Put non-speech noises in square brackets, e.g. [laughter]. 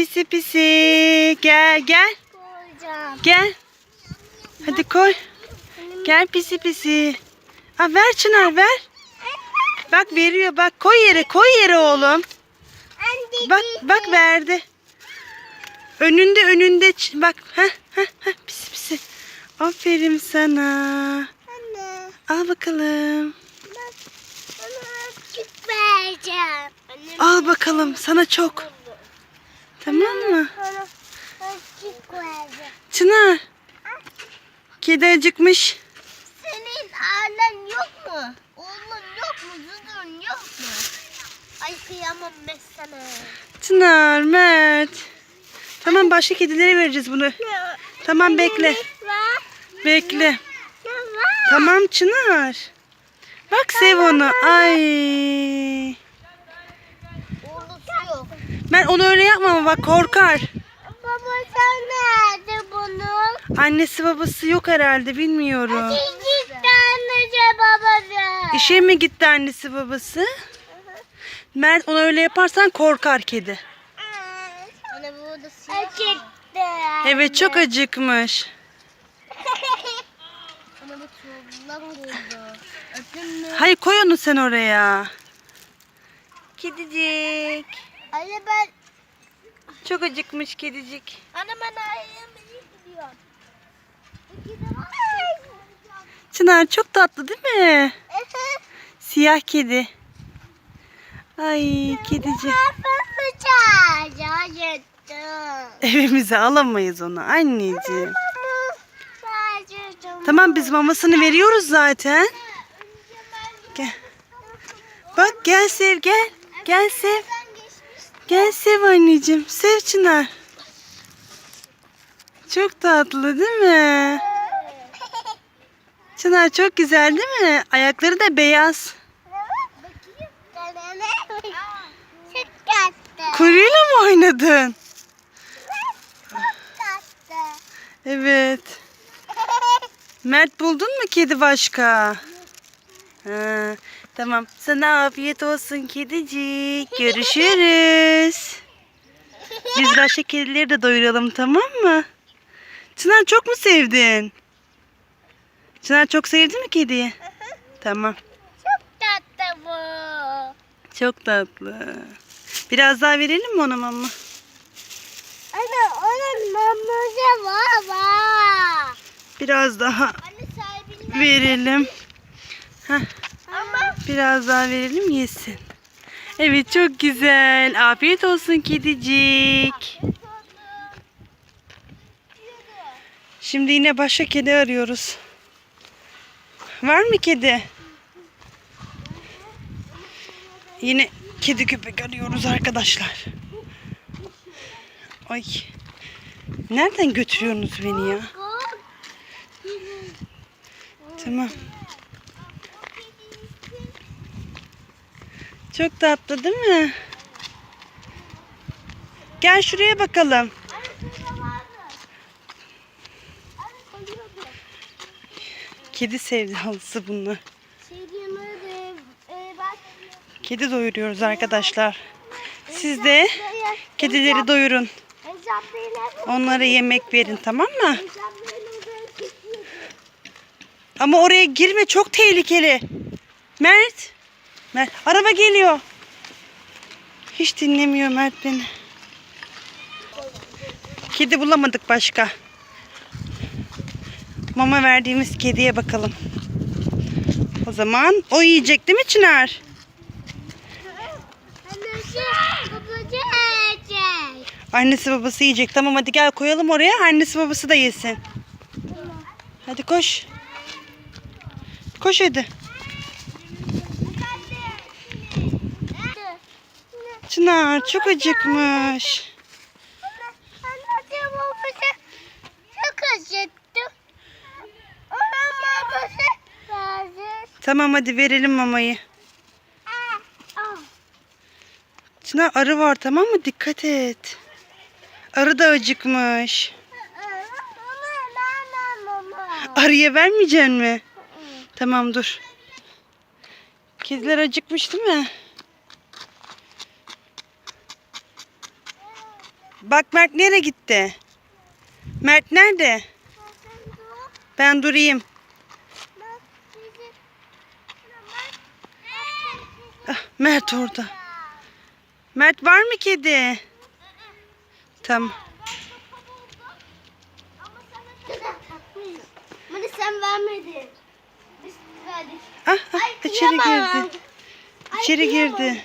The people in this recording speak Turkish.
pisi pisi. Gel gel. Koyacağım. Gel. Hadi koy. Gel pisi pisi. Ha, ver Çınar ver. Bak veriyor bak koy yere koy yere oğlum. Bak bak verdi. Önünde önünde bak. Heh, heh, heh, pisi pisi. Aferin sana. Anne. Al bakalım. Ben küçük vereceğim. Al bakalım sana çok. Tamam mı? Çınar. Kedi acıkmış. Senin ailen yok mu? Oğlun yok mu? Zuzun yok mu? Ay kıyamam ben sana. Çınar, Mert. Tamam başka kedilere vereceğiz bunu. Tamam bekle. Bekle. Tamam Çınar. Bak sev onu. Ay. Mert onu öyle yapma ama bak korkar. Baba sen nerede bunun? Annesi babası yok herhalde bilmiyorum. Çocuk annece babası. İşe mi gitti annesi babası? Mert onu öyle yaparsan korkar kedi. Anne burada. Acıktı. Evet çok acıkmış. [laughs] Bu oldu. Hayır koy onu sen oraya. Kedicik. Anne ben Çok acıkmış kedicik. Anne ben gidiyorum. Gidiyorum. Çınar çok tatlı değil mi? Siyah kedi. Ay kedicik. Evimize alamayız onu anneciğim. Tamam biz mamasını veriyoruz zaten. Gel. Bak gel sev gel. Gel sev. Gel sev anneciğim. Sev Çınar. Çok tatlı değil mi? Çınar çok güzel değil mi? Ayakları da beyaz. Kuyruğuyla mı oynadın? Evet. Mert buldun mu kedi başka? Ha, tamam. Sana afiyet olsun kedicik. Görüşürüz. Biz başka kedileri de doyuralım tamam mı? Çınar çok mu sevdin? Çınar çok sevdi mi kediyi? Tamam. Çok tatlı. Biraz daha verelim mi ona mama? Anne onun var var. Biraz daha Anne verelim. Heh, biraz daha verelim yesin. Evet çok güzel. Afiyet olsun kedicik. Şimdi yine başka kedi arıyoruz. Var mı kedi? Yine kedi köpek arıyoruz arkadaşlar. Ay. Nereden götürüyorsunuz beni ya? Tamam. Çok tatlı değil mi? Gel şuraya bakalım. Kedi sevdalısı bunlar. Kedi doyuruyoruz arkadaşlar. Siz de kedileri doyurun. Onlara yemek verin tamam mı? Ama oraya girme çok tehlikeli. Mert. Mert araba geliyor. Hiç dinlemiyor Mert beni. Kedi bulamadık başka. Mama verdiğimiz kediye bakalım. O zaman o yiyecek değil mi Çınar? Annesi babası yiyecek. Tamam hadi gel koyalım oraya. Annesi babası da yesin. Hadi koş. Koş hadi. Çınar çok acıkmış. Çok acıktı. Ona babası verdi. Tamam hadi verelim mamayı. Çınar arı var tamam mı? Dikkat et. Arı da acıkmış. Arıya vermeyeceksin mi? Tamam dur. Kediler acıkmış değil mi? Bak Mert nereye gitti? Mert nerede? Ben durayım. Ah, Mert orada. Mert var mı kedi? Tamam. Bana sen vermedin. Biz verdik. Ah, ah Ay, içeri kıyamam. girdi. Ay, İçeri kıyamam. girdi.